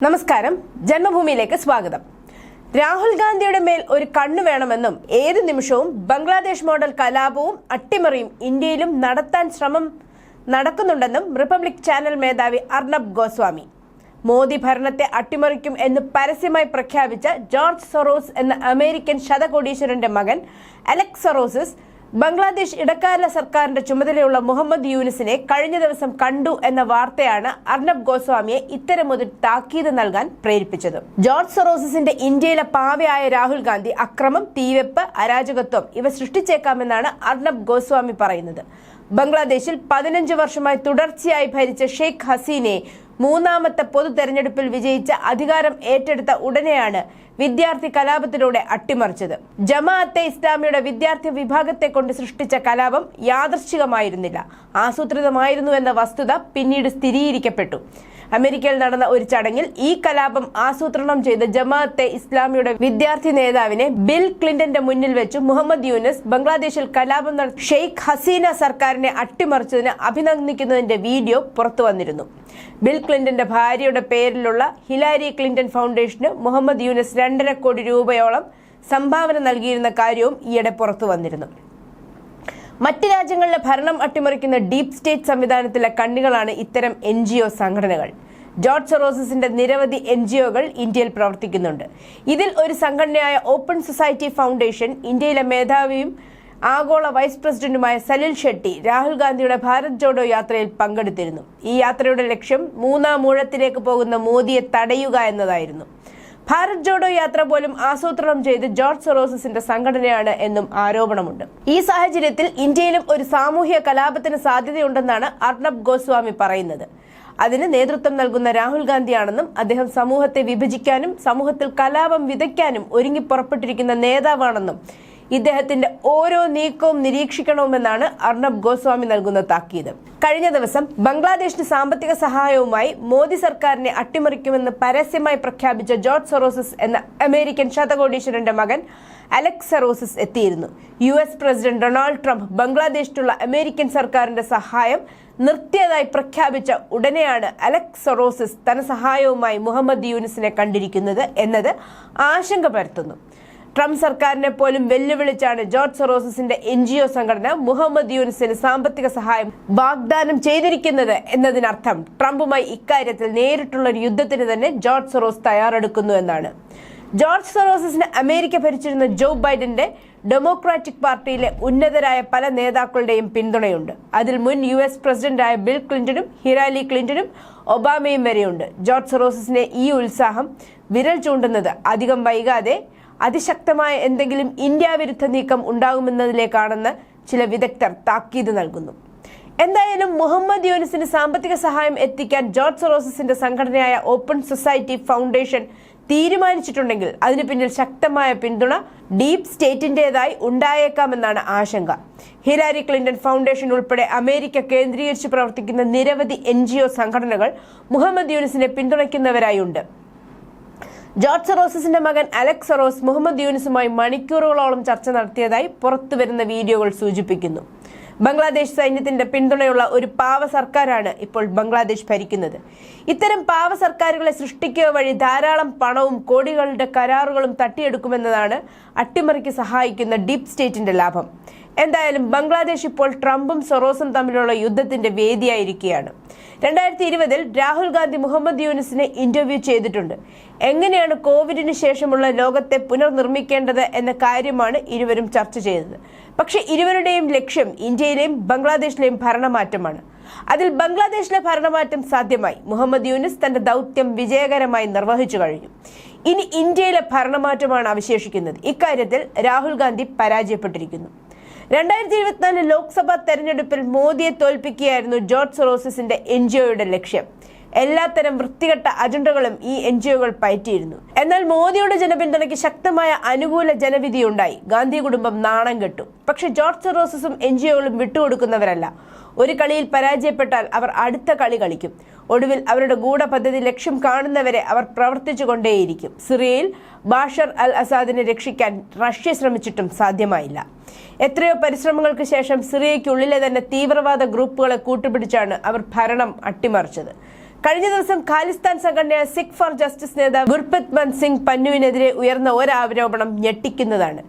നമസ്കാരം. ജന്മഭൂമിയിലേക്ക് സ്വാഗതം. രാഹുൽ ഗാന്ധിയുടെ മേൽ ഒരു കണ്ണു വേണമെന്നും ഏത് നിമിഷവും ബംഗ്ലാദേശ് മോഡൽ കലാപവും അട്ടിമറിയും ഇന്ത്യയിലും നടത്താൻ ശ്രമം നടക്കുന്നുണ്ടെന്നും റിപ്പബ്ലിക് ചാനൽ മേധാവി അർണബ് ഗോസ്വാമി. മോദി ഭരണത്തെ അട്ടിമറിക്കും എന്ന് പരസ്യമായി പ്രഖ്യാപിച്ച ജോർജ് സൊറോസ് എന്ന അമേരിക്കൻ ശതകോടീശ്വരന്റെ മകൻ അലക്സ് സൊറോസിസ് ബംഗ്ലാദേശ് ഇടക്കാല സർക്കാരിന്റെ ചുമതലയുള്ള മുഹമ്മദ് യൂനിസിനെ കഴിഞ്ഞ ദിവസം കണ്ടു എന്ന വാർത്തയാണ് അർണബ് ഗോസ്വാമിയെ ഇത്തരമൊരു താക്കീത് നൽകാൻ പ്രേരിപ്പിച്ചത്. ജോർജ് സൊറോസിന്റെ ഇന്ത്യയിലെ പാവയായ രാഹുൽ ഗാന്ധി അക്രമം തീവെപ്പ് അരാജകത്വം ഇവ സൃഷ്ടിച്ചേക്കാമെന്നാണ് അർണബ് ഗോസ്വാമി പറയുന്നത്. ബംഗ്ലാദേശിൽ പതിനഞ്ച് വർഷമായി തുടർച്ചയായി ഭരിച്ച ഷെയ്ഖ് ഹസീനെ മൂന്നാമത്തെ പൊതു തെരഞ്ഞെടുപ്പിൽ വിജയിച്ച അധികാരം ഏറ്റെടുത്ത ഉടനെയാണ് വിദ്യാർത്ഥി കലാപത്തിലൂടെ അട്ടിമറിച്ചത്. ജമാഅത്തെ ഇസ്ലാമിയുടെ വിദ്യാർത്ഥി വിഭാഗത്തെ കൊണ്ട് സൃഷ്ടിച്ച കലാപം യാദർശികമായിരുന്നില്ല ആസൂത്രിതമായിരുന്നു എന്ന വസ്തുത പിന്നീട് സ്ഥിരീകരിക്കപ്പെട്ടു. അമേരിക്കയിൽ നടന്ന ഒരു ചടങ്ങിൽ ഈ കലാപം ആസൂത്രണം ചെയ്ത ജമാഅത്തെ ഇസ്ലാമിയുടെ വിദ്യാർത്ഥി നേതാവിനെ ബിൽ ക്ലിന്റന്റെ മുന്നിൽ വെച്ച് മുഹമ്മദ് യൂനസ് ബംഗ്ലാദേശിൽ കലാപം നടത്തി ഷെയ്ഖ് ഹസീന സർക്കാരിനെ അട്ടിമറിച്ചതിന് അഭിനന്ദിക്കുന്നതിന്റെ വീഡിയോ പുറത്തു വന്നിരുന്നു. ബിൽ ക്ലിന്റന്റെ ഭാര്യയുടെ പേരിലുള്ള ഹിലാരി ക്ലിന്റൺ ഫൗണ്ടേഷന് മുഹമ്മദ് യൂനസ് രണ്ടര കോടി രൂപയോളം സംഭാവന നൽകിയിരുന്ന കാര്യവും ഈയിടെ പുറത്തു വന്നിരുന്നു. മറ്റ് രാജ്യങ്ങളിലെ ഭരണം അട്ടിമറിക്കുന്ന ഡീപ് സ്റ്റേറ്റ് സംവിധാനത്തിലെ കണ്ണികളാണ് ഇത്തരം എൻ സംഘടനകൾ. ജോർജ് സെറോസിന്റെ നിരവധി എൻ ജി ഒകൾ ഇന്ത്യയിൽ പ്രവർത്തിക്കുന്നുണ്ട്. ഇതിൽ ഒരു സംഘടനയായ ഓപ്പൺ സൊസൈറ്റി ഫൗണ്ടേഷൻ ഇന്ത്യയിലെ മേധാവിയും ആഗോള വൈസ് പ്രസിഡന്റുമായ സലിൽ ഷെട്ടി രാഹുൽ ഗാന്ധിയുടെ ഭാരത് ജോഡോ യാത്രയിൽ പങ്കെടുത്തിരുന്നു. ഈ യാത്രയുടെ ലക്ഷ്യം മൂന്നാം മൂഴത്തിലേക്ക് പോകുന്ന മോദിയെ തടയുക എന്നതായിരുന്നു. ഭാരത് ജോഡോ യാത്ര പോലും ആസൂത്രണം ചെയ്ത് ജോർജ് സൊറോസസിന്റെ സംഘടനയാണ് എന്നും ആരോപണമുണ്ട്. ഈ സാഹചര്യത്തിൽ ഇന്ത്യയിലും ഒരു സാമൂഹ്യ കലാപത്തിന് സാധ്യതയുണ്ടെന്നാണ് അർണബ് ഗോസ്വാമി പറയുന്നത്. അതിന് നേതൃത്വം നൽകുന്ന രാഹുൽ ഗാന്ധിയാണെന്നും അദ്ദേഹം സമൂഹത്തെ വിഭജിക്കാനും സമൂഹത്തിൽ കലാപം വിതയ്ക്കാനും ഒരുങ്ങി പുറപ്പെട്ടിരിക്കുന്ന നേതാവാണെന്നും ഇദ്ദേഹത്തിന്റെ ഓരോ നീക്കവും നിരീക്ഷിക്കണമെന്നാണ് അർണബ് ഗോസ്വാമി നൽകുന്ന താക്കീത്. കഴിഞ്ഞ ദിവസം ബംഗ്ലാദേശിന് സാമ്പത്തിക സഹായവുമായി മോദി സർക്കാരിനെ അട്ടിമറിക്കുമെന്ന് പരസ്യമായി പ്രഖ്യാപിച്ച ജോർജ് സെറോസസ് എന്ന അമേരിക്കൻ ശതകോടീശ്വരന്റെ മകൻ അലക്സ് സെറോസസ് എത്തിയിരുന്നു. U S president Donald Trump ബംഗ്ലാദേശിലുള്ള American സർക്കാരിന്റെ സഹായം നിർത്തിയതായി പ്രഖ്യാപിച്ച ഉടനെയാണ് അലക്സ് സൊറോസിസ് ധനസഹായവുമായി മുഹമ്മദ് യൂനിസിനെ കണ്ടിരിക്കുന്നത് എന്നത് ആശങ്ക പരത്തുന്നു. ട്രംപ് സർക്കാരിനെ പോലും വെല്ലുവിളിച്ചാണ് ജോർജ് സൊറോസസിന്റെ എൻ ജി ഒ സംഘടന മുഹമ്മദ് യൂനിസിന് സാമ്പത്തിക സഹായം വാഗ്ദാനം ചെയ്തിരിക്കുന്നത് എന്നതിനർത്ഥം ട്രംപുമായി ഇക്കാര്യത്തിൽ നേരിട്ടുള്ള ഒരു യുദ്ധത്തിന് തന്നെ ജോർജ് സൊറോസ് തയ്യാറെടുക്കുന്നു എന്നാണ്. ജോർജ് സൊറോസസിന് അമേരിക്ക ഭരിച്ചിരുന്ന ജോ ബൈഡന്റെ ഡെമോക്രാറ്റിക് പാർട്ടിയിലെ ഉന്നതരായ പല നേതാക്കളുടെയും പിന്തുണയുണ്ട്. അതിൽ മുൻ യു എസ് പ്രസിഡന്റായ ബിൽ ക്ലിന്റണും ഹിരാലി ക്ലിന്റണും ഒബാമയും വരെയുണ്ട്. ജോർജ് സൊറോസസിന്റെ ഈ ഉത്സാഹം വിരൽ ചൂണ്ടുന്നത് അധികം വൈകാതെ അതിശക്തമായ എന്തെങ്കിലും ഇന്ത്യ വിരുദ്ധ നീക്കം ഉണ്ടാകുമെന്നതിലേക്കാണെന്ന് ചില വിദഗ്ധർ താക്കീത് നൽകുന്നു. എന്തായാലും മുഹമ്മദ് യൂനിസിന് സാമ്പത്തിക സഹായം എത്തിക്കാൻ ജോർജ് സൊറോസസിന്റെ സംഘടനയായ ഓപ്പൺ സൊസൈറ്റി ഫൗണ്ടേഷൻ തീരുമാനിച്ചിട്ടുണ്ടെങ്കിൽ അതിനു പിന്നിൽ ശക്തമായ പിന്തുണ ഡീപ് സ്റ്റേറ്റിന്റേതായി ഉണ്ടായേക്കാമെന്നാണ് ആശങ്ക. ഹിലാരി ക്ലിന്റൺ ഫൗണ്ടേഷൻ ഉൾപ്പെടെ അമേരിക്ക കേന്ദ്രീകരിച്ച് പ്രവർത്തിക്കുന്ന നിരവധി എൻ സംഘടനകൾ മുഹമ്മദ് യൂനിസിനെ പിന്തുണയ്ക്കുന്നവരായുണ്ട്. ജോർജ് സെറോസിന്റെ മകൻ അലക്സ് സെറോസ് മുഹമ്മദ് യൂനിസുമായി മണിക്കൂറുകളോളം ചർച്ച നടത്തിയതായി പുറത്തുവരുന്ന വീഡിയോകൾ സൂചിപ്പിക്കുന്നു. ബംഗ്ലാദേശ് സൈന്യത്തിന്റെ പിന്തുണയുള്ള ഒരു പാവ സർക്കാരാണ് ഇപ്പോൾ ബംഗ്ലാദേശ് ഭരിക്കുന്നത്. ഇത്തരം പാവ സർക്കാരുകളെ സൃഷ്ടിക്കുക വഴി ധാരാളം പണവും കോടികളുടെ കരാറുകളും തട്ടിയെടുക്കുമെന്നതാണ് അട്ടിമറിക്ക് സഹായിക്കുന്ന ഡീപ് സ്റ്റേറ്റിന്റെ ലാഭം. എന്തായാലും ബംഗ്ലാദേശ് ഇപ്പോൾ ട്രംപും സൊറോസും തമ്മിലുള്ള യുദ്ധത്തിന്റെ വേദിയായിരിക്കുകയാണ്. രണ്ടായിരത്തി ഇരുപതിൽ രാഹുൽ ഗാന്ധി മുഹമ്മദ് യൂനിസിനെ ഇന്റർവ്യൂ ചെയ്തിട്ടുണ്ട്. എങ്ങനെയാണ് കോവിഡിന് ശേഷമുള്ള ലോകത്തെ പുനർനിർമ്മിക്കേണ്ടത് എന്ന കാര്യമാണ് ഇരുവരും ചർച്ച ചെയ്തത്. പക്ഷേ ഇരുവരുടെയും ലക്ഷ്യം ഇന്ത്യയിലെയും ബംഗ്ലാദേശിലെയും ഭരണമാറ്റമാണ്. അതിൽ ബംഗ്ലാദേശിലെ ഭരണമാറ്റം സാധ്യമായി. മുഹമ്മദ് യൂനിസ് തന്റെ ദൗത്യം വിജയകരമായി നിർവഹിച്ചു കഴിഞ്ഞു. ഇനി ഇന്ത്യയിലെ ഭരണമാറ്റമാണ് അവശേഷിക്കുന്നത്. ഇക്കാര്യത്തിൽ രാഹുൽ ഗാന്ധി പരാജയപ്പെട്ടിരിക്കുന്നു. രണ്ടായിരത്തി ഇരുപത്തിനാല് ലോക്സഭാ തെരഞ്ഞെടുപ്പിൽ മോദിയെ തോൽപ്പിക്കുകയായിരുന്നു ജോർജ് സൊറോസിന്റെ എൻ ജി ഒയുടെ ലക്ഷ്യം. എല്ലാത്തരം വൃത്തികെട്ട അജണ്ടകളും ഈ എൻ ജി ഒകൾ പയറ്റിയിരുന്നു. എന്നാൽ മോദിയുടെ ജനപിന്തുണയ്ക്ക് ശക്തമായ അനുകൂല ജനവിധി ഉണ്ടായി. ഗാന്ധി കുടുംബം നാണം കെട്ടു. പക്ഷെ ജോർജ് സൊറോസസും എൻ ജി ഒകളും വിട്ടുകൊടുക്കുന്നവരല്ല. ഒരു കളിയിൽ പരാജയപ്പെട്ടാൽ അവർ അടുത്ത കളി കളിക്കും. ഒടുവിൽ അവരുടെ ഗൂഢപദ്ധതി ലക്ഷ്യം കാണുന്നവരെ അവർ പ്രവർത്തിച്ചുകൊണ്ടേയിരിക്കും. സിറിയയിൽ ബാഷർ അൽ അസാദിനെ രക്ഷിക്കാൻ റഷ്യ ശ്രമിച്ചിട്ടും സാധ്യമായില്ല. എത്രയോ പരിശ്രമങ്ങൾക്ക് ശേഷം സിറിയയ്ക്കുള്ളിലെ തന്നെ തീവ്രവാദ ഗ്രൂപ്പുകളെ കൂട്ടുപിടിച്ചാണ് അവർ ഭരണം അട്ടിമറിച്ചത്. കഴിഞ്ഞ ദിവസം ഖാലിസ്ഥാൻ സംഘടനയായ സിഖ് ഫോർ ജസ്റ്റിസ് നേതാവ് ഗുർപ്രീത് മൻ സിംഗ് പന്നുവിനെതിരെ ഉയർന്ന ഒരാരോപണം ഞെട്ടിക്കുന്നതാണ്.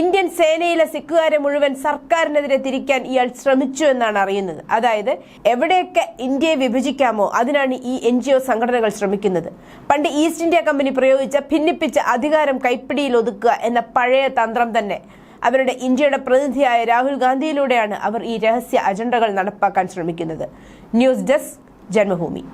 ഇന്ത്യൻ സേനയിലെ സിഖുകാരെ മുഴുവൻ സർക്കാരിനെതിരെ തിരിക്കാൻ ഇയാൾ ശ്രമിച്ചു എന്നാണ് അറിയുന്നത്. അതായത് എവിടെയൊക്കെ ഇന്ത്യയെ വിഭജിക്കാമോ അതിനാണ് ഈ എൻ സംഘടനകൾ ശ്രമിക്കുന്നത്. പണ്ട് ഈസ്റ്റ് ഇന്ത്യ കമ്പനി പ്രയോഗിച്ച ഭിന്നിപ്പിച്ച അധികാരം കൈപ്പിടിയിൽ ഒതുക്കുക എന്ന പഴയ തന്ത്രം തന്നെ അവരുടെ ഇന്ത്യയുടെ പ്രതിനിധിയായ രാഹുൽ ഗാന്ധിയിലൂടെയാണ് അവർ ഈ രഹസ്യ അജണ്ടകൾ നടപ്പാക്കാൻ ശ്രമിക്കുന്നത്. News desk Janmabhumi.